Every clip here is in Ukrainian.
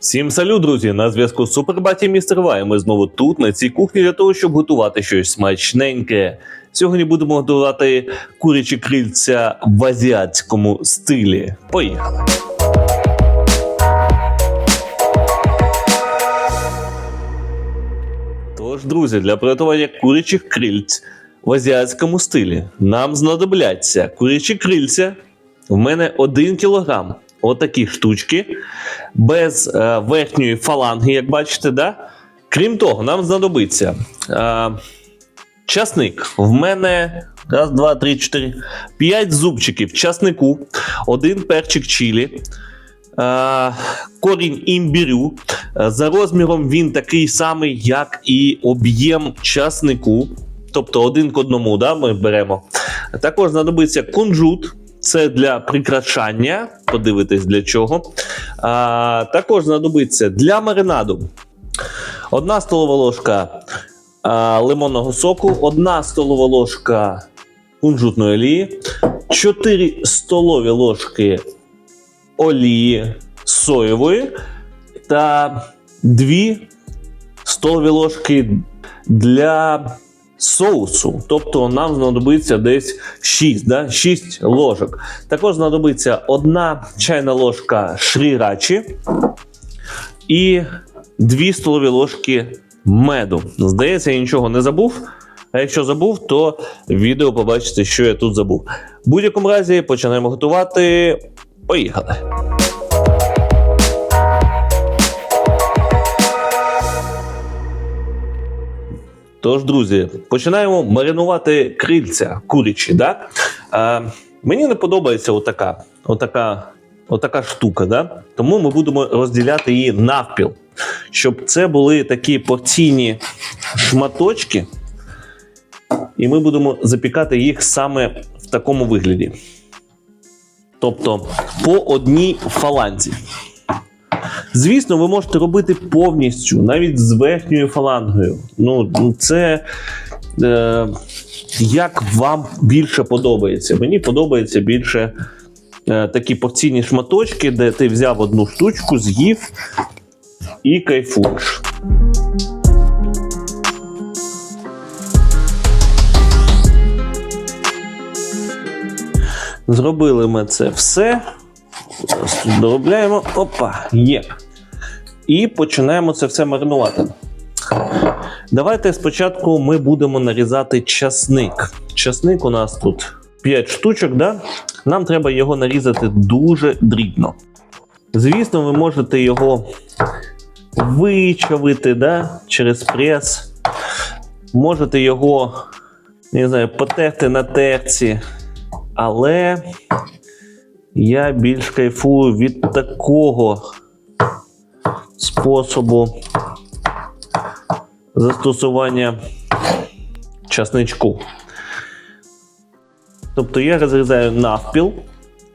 Всім салют, друзі! На зв'язку з Супербаті Містер Вай. Ми знову тут, на цій кухні, для того, щоб готувати щось смачненьке. Сьогодні будемо готувати курячі крильця в азіатському стилі. Поїхали! Тож, друзі, для приготування курячих крильць в азіатському стилі нам знадобляться курячі крильця. В мене 1 кілограм. Отакі штучки, без е, верхньої фаланги, як бачите, да? Крім того, нам знадобиться е, часник. В мене раз, два, три, чотири, п'ять зубчиків часнику, один перчик чилі, е, корінь імбірю. За розміром він такий самий, як і об'єм часнику. Тобто один к одному да, ми беремо. Також знадобиться кунжут. Це для прикрашання, подивитись для чого. А, також знадобиться для маринаду. Одна столова ложка а, лимонного соку, одна столова ложка кунжутної олії, 4 столові ложки олії соєвої та 2 столові ложки для соусу. Тобто нам знадобиться десь 6, да? 6 ложок. Також знадобиться одна чайна ложка шрірачі і 2 столові ложки меду. Здається, я нічого не забув. А якщо забув, то відео побачите, що я тут забув. В будь-якому разі починаємо готувати. Поїхали! Тож, друзі, починаємо маринувати крильця курячі. Да? Е, мені не подобається отака, отака, отака штука. Да? Тому ми будемо розділяти її навпіл, щоб це були такі порційні шматочки, і ми будемо запікати їх саме в такому вигляді. Тобто по одній фаланзі. Звісно, ви можете робити повністю, навіть з верхньою фалангою. Ну, це е, як вам більше подобається. Мені подобається більше е, такі порційні шматочки, де ти взяв одну штучку, з'їв і кайфуєш. Зробили ми це все. Доробляємо. Опа, є. І починаємо це все маринувати. Давайте спочатку ми будемо нарізати часник. Часник у нас тут 5 штучок, да? нам треба його нарізати дуже дрібно. Звісно, ви можете його вичавити да? через прес. Можете його, не знаю, потерти на терці. Але я більш кайфую від такого способу застосування часничку. Тобто я розрізаю навпіл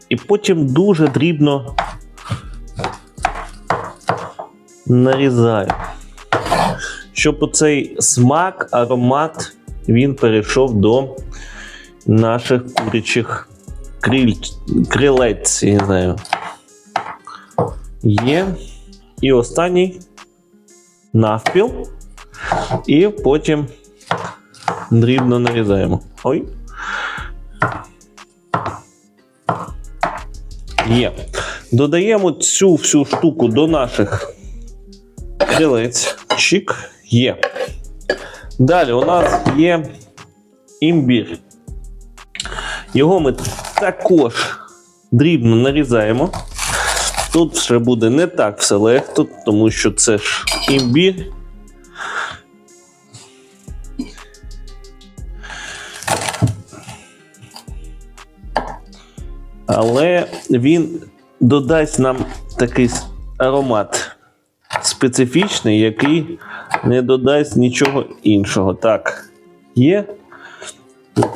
і потім дуже дрібно нарізаю, щоб оцей смак, аромат він перейшов до наших курячих криль... крилець, я не знаю. Є. І останній навпіл. І потім дрібно нарізаємо. Ой. Є. Додаємо цю всю штуку до наших крилець. Чик. Є. Далі у нас є імбір. Його ми також дрібно нарізаємо. Тут ще буде не так все легко, тому що це ж імбір. Але він додасть нам такий аромат специфічний, який не додасть нічого іншого. Так, є.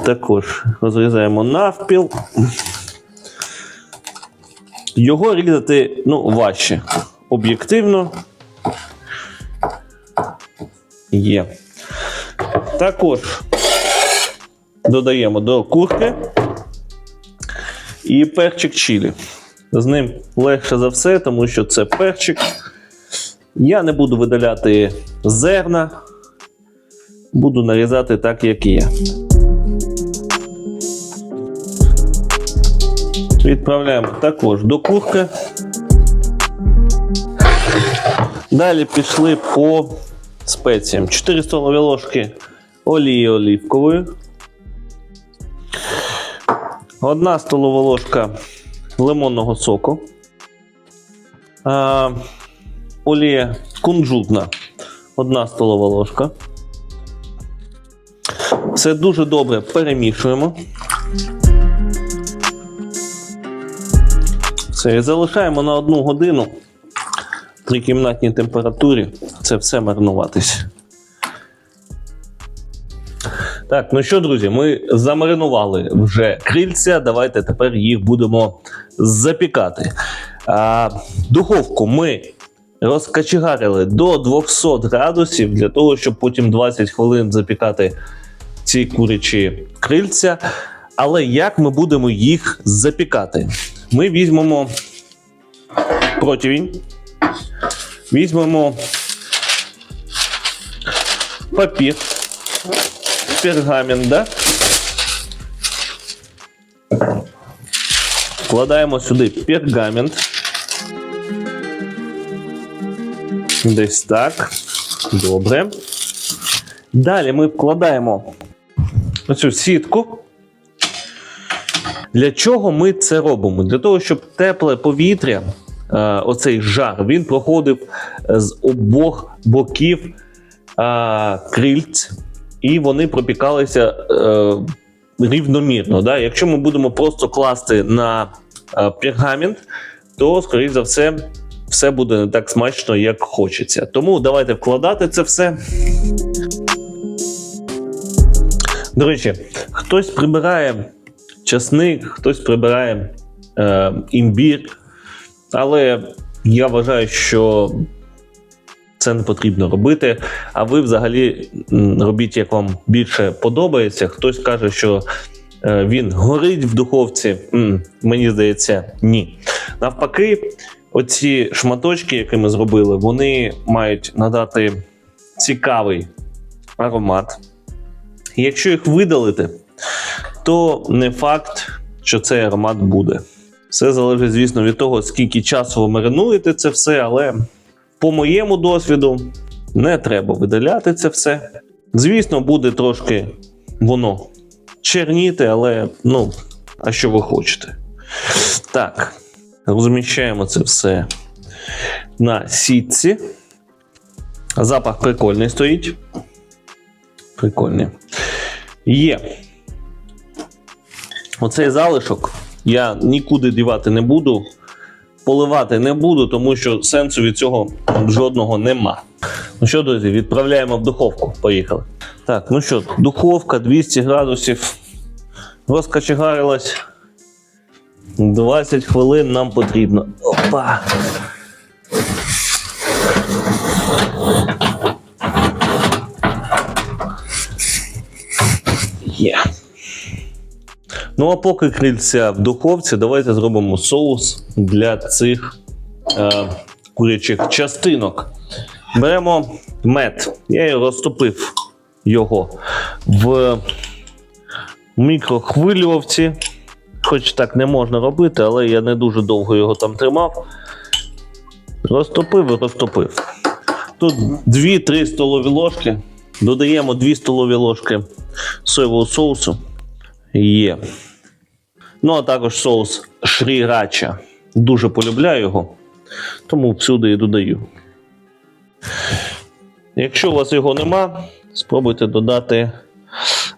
Також розрізаємо навпіл. Його різати ну, важче. Об'єктивно. Є. Також додаємо до курки і перчик чилі. З ним легше за все, тому що це перчик. Я не буду видаляти зерна, буду нарізати так, як є. Відправляємо також до курки. Далі пішли по спеціям. 4 столові ложки олії олівкової. Одна столова ложка лимонного соку. А, олія кунжутна. Одна столова ложка. Все дуже добре перемішуємо. Все, і залишаємо на одну годину при кімнатній температурі це все маринуватись. Так, ну що, друзі, ми замаринували вже крильця. Давайте тепер їх будемо запікати. А, духовку ми розкачегарили до 200 градусів для того, щоб потім 20 хвилин запікати ці курячі крильця. Але як ми будемо їх запікати? Ми візьмемо противінь, візьмемо папір, пергамент, да? Вкладаємо сюди пергамент. Десь так. Добре. Далі ми вкладаємо оцю сітку. Для чого ми це робимо? Для того, щоб тепле повітря, е, оцей жар, він проходив з обох боків е, крильць, і вони пропікалися е, рівномірно. Да? Якщо ми будемо просто класти на е, пергамент, то, скоріш за все, все буде не так смачно, як хочеться. Тому давайте вкладати це все. До речі, хтось прибирає часник, хтось прибирає е, імбір. Але я вважаю, що це не потрібно робити. А ви взагалі робіть, як вам більше подобається. Хтось каже, що е, він горить в духовці. Мені здається, ні. Навпаки, оці шматочки, які ми зробили, вони мають надати цікавий аромат. Якщо їх видалити, то не факт, що цей аромат буде. Все залежить, звісно, від того, скільки часу ви маринуєте це все, але по моєму досвіду не треба видаляти це все. Звісно, буде трошки воно черніти, але ну, а що ви хочете? Так, розміщаємо це все на сітці. Запах прикольний стоїть. Прикольний. Є. Оцей залишок я нікуди дівати не буду, поливати не буду, тому що сенсу від цього жодного нема. Ну що, друзі, відправляємо в духовку. Поїхали. Так, ну що, духовка 200 градусів. Розкачегарилась. 20 хвилин нам потрібно. Опа! Є. Ну, а поки крильця в духовці, давайте зробимо соус для цих е, курячих частинок. Беремо мед. Я розтопив його в мікрохвилювавці. Хоч так не можна робити, але я не дуже довго його там тримав. Розтопив і розтопив. Тут 2-3 столові ложки. Додаємо 2 столові ложки соєвого соусу. Є. Ну, а також соус шрірача. Дуже полюбляю його, тому всюди і додаю. Якщо у вас його нема, спробуйте додати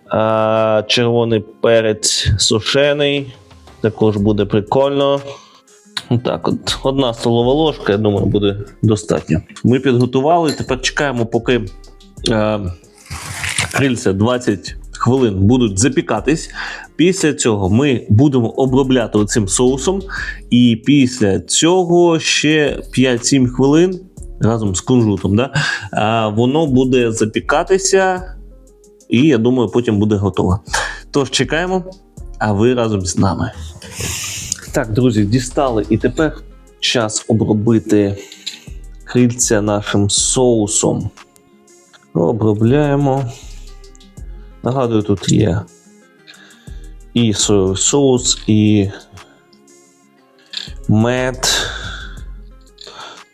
а, червоний перець сушений. Також буде прикольно. Так, от одна столова ложка, я думаю, буде достатньо. Ми підготували, тепер чекаємо, поки е, крильця 20 хвилин будуть запікатись. Після цього ми будемо обробляти цим соусом. І після цього ще 5-7 хвилин разом з кунжутом, да, воно буде запікатися, і я думаю, потім буде готово. Тож чекаємо, а ви разом з нами. Так, друзі, дістали, і тепер час обробити крильця нашим соусом. Обробляємо. Нагадую, тут є і соус, і мед.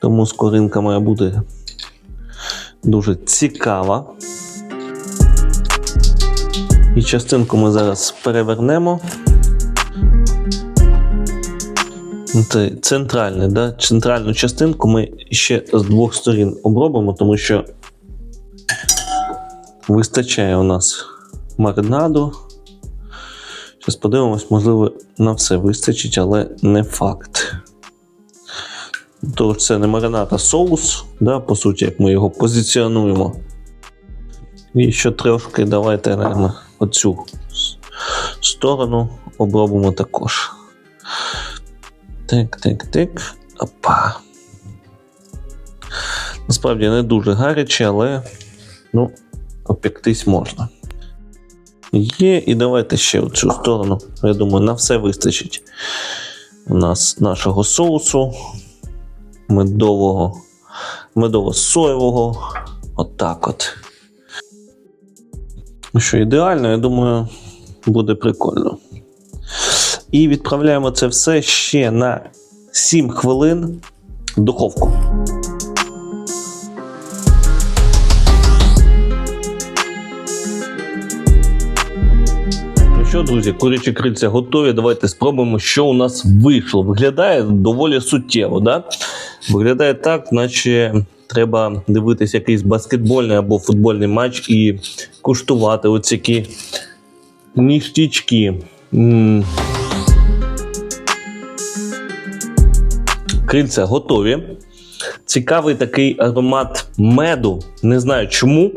Тому скоринка має бути дуже цікава. І частинку ми зараз перевернемо. Це центральне, да? Центральну частинку ми ще з двох сторін обробимо, тому що вистачає у нас маринаду. Зараз подивимось, можливо, на все вистачить, але не факт. Тож це не маринад, а соус, да, по суті, як ми його позиціонуємо. І ще трошки давайте наверное, оцю сторону обробимо також. Так, так, так. Опа. Насправді не дуже гаряче, але ну, опектись можна. Є, і давайте ще в цю сторону. Я думаю, на все вистачить у нас нашого соусу медового, медово-соєвого. Отак от. Ну що, ідеально, я думаю, буде прикольно. І відправляємо це все ще на 7 хвилин в духовку. Що, друзі, курячі крильця готові. Давайте спробуємо, що у нас вийшло. Виглядає доволі суттєво, да? Виглядає так, наче треба дивитись якийсь баскетбольний або футбольний матч і куштувати оці ніштячки. Крильця готові. Цікавий такий аромат меду. Не знаю чому.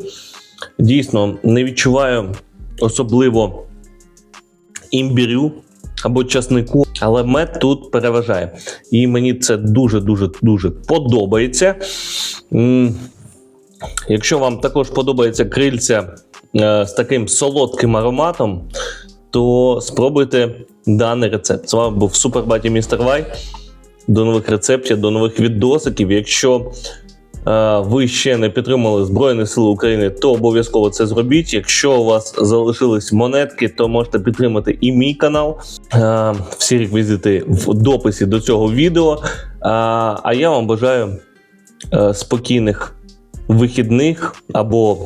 Дійсно, не відчуваю особливо імбірю або часнику, але мед тут переважає. І мені це дуже дуже подобається. Якщо вам також подобається крильця е, з таким солодким ароматом, то спробуйте даний рецепт. З вами був Супербаті Містер Вай. До нових рецептів, до нових відосиків. Якщо ви ще не підтримали Збройні Сили України, то обов'язково це зробіть. Якщо у вас залишились монетки, то можете підтримати і мій канал. Е, всі реквізити в дописі до цього відео. Е, а я вам бажаю е, спокійних вихідних або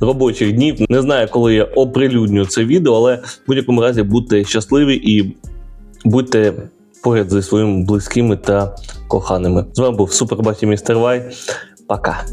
робочих днів. Не знаю, коли я оприлюдню це відео, але в будь-якому разі будьте щасливі і будьте поряд зі своїми близькими та коханими. З вами був Супербаті Містер Вай. Пока.